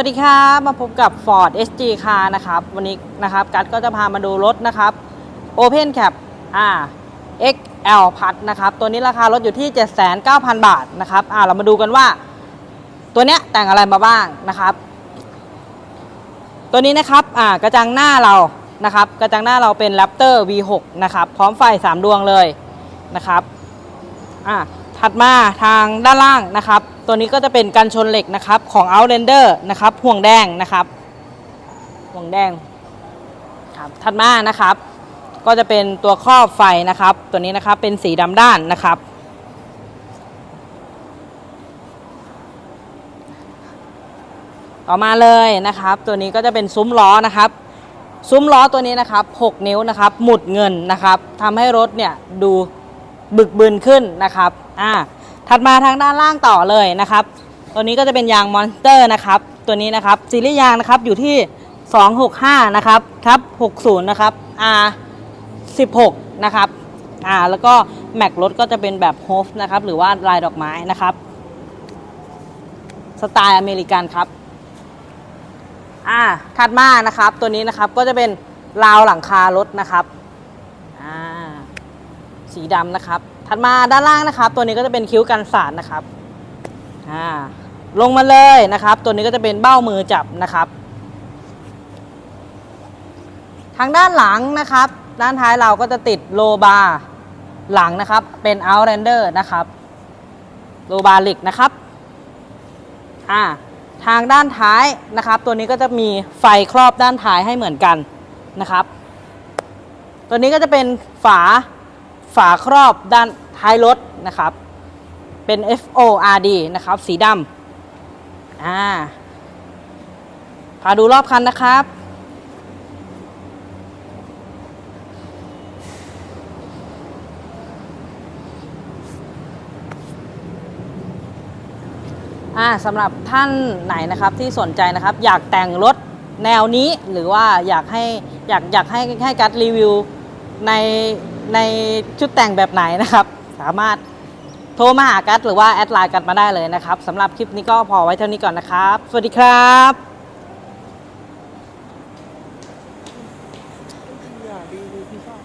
วัสดีครับมาพบกับ Ford SG Car นะครับ วันนี้นะครับกัดก็จะพามาดูรถนะครับ Open Cap R XL พัดนะครับ ตัวนี้ราคารถอยู่ที่ 79,000 บาทนะครับอ่าเรามาดูกันว่า ตัวเนี้ยแต่งอะไรมาบ้างนะครับ ตัวนี้นะครับอ่ากระจังหน้าเรานะครับ กระจังหน้าเราเป็น Raptor V6 นะครับ พร้อมไฟ 3 ดวงเลยนะครับอ่า ถัดมาทางด้านล่างนะครับ ตัวนี้ก็จะเป็นกันชนเหล็กนะครับของ Outlander นะครับห่วงแดงนะครับห่วงแดงครับถัดมานะครับ ก็จะเป็นตัวครอบไฟนะครับ ตัวนี้นะครับเป็นสีดำด้านนะครับ ต่อมาเลยนะครับ ตัวนี้ก็จะเป็นซุ้มล้อนะครับ ซุ้มล้อตัวนี้นะครับ 6 นิ้วนะครับ หมุดเงินนะครับทำให้รถเนี่ยดู บึกบึนขึ้นนะครับอ่าถัดมาทางด้านล่างต่อเลยนะครับ ตัวนี้ก็จะเป็นยางมอนสเตอร์นะครับ ตัวนี้นะครับซีรีส์ยางนะครับอยู่ที่ 265 นะครับทับ 60 นะครับ R 16 นะครับอ่าแล้วก็แม็กรถก็จะเป็นแบบโฮฟนะครับหรือว่าลายดอกไม้นะครับ สไตล์อเมริกันครับอ่าถัดมานะครับตัวนี้นะครับก็จะเป็นราวหลังคารถนะครับ สีดำนะครับ ถัดมาด้านล่างนะครับ ตัวนี้ก็จะเป็นคิ้วกันสาดนะครับอ่าลงมาเลยนะครับ ตัวนี้ก็จะเป็นเบ้ามือจับนะครับ ทางด้านหลังนะครับ ด้านท้ายเราก็จะติดโลบาร์หลังนะครับ เป็น Outlander นะครับ โลบาร์ลิกนะครับอ่าทางด้านท้ายนะครับ ตัวนี้ก็จะมีไฟครอบด้านท้ายให้เหมือนกันนะครับ ตัวนี้ก็จะเป็นฝา ฝาครอบด้านท้ายรถนะครับ เป็น FORD นะครับ สีดำอ่าพาดูรอบคันนะครับ อ่าสำหรับท่านไหนนะครับที่สนใจนะครับ อยากแต่งรถแนวนี้หรือว่าอยากให้อยากอยากให้ให้กัดรีวิว ในในชุดแต่งแบบไหนนะครับ สามารถโทรมาหากัสหรือว่าแอดไลน์กันมาได้เลยนะครับสำหรับคลิปนี้ก็พอไว้เท่านี้ก่อนนะครับ สวัสดีครับอย่าดีเลยพี่ชอบ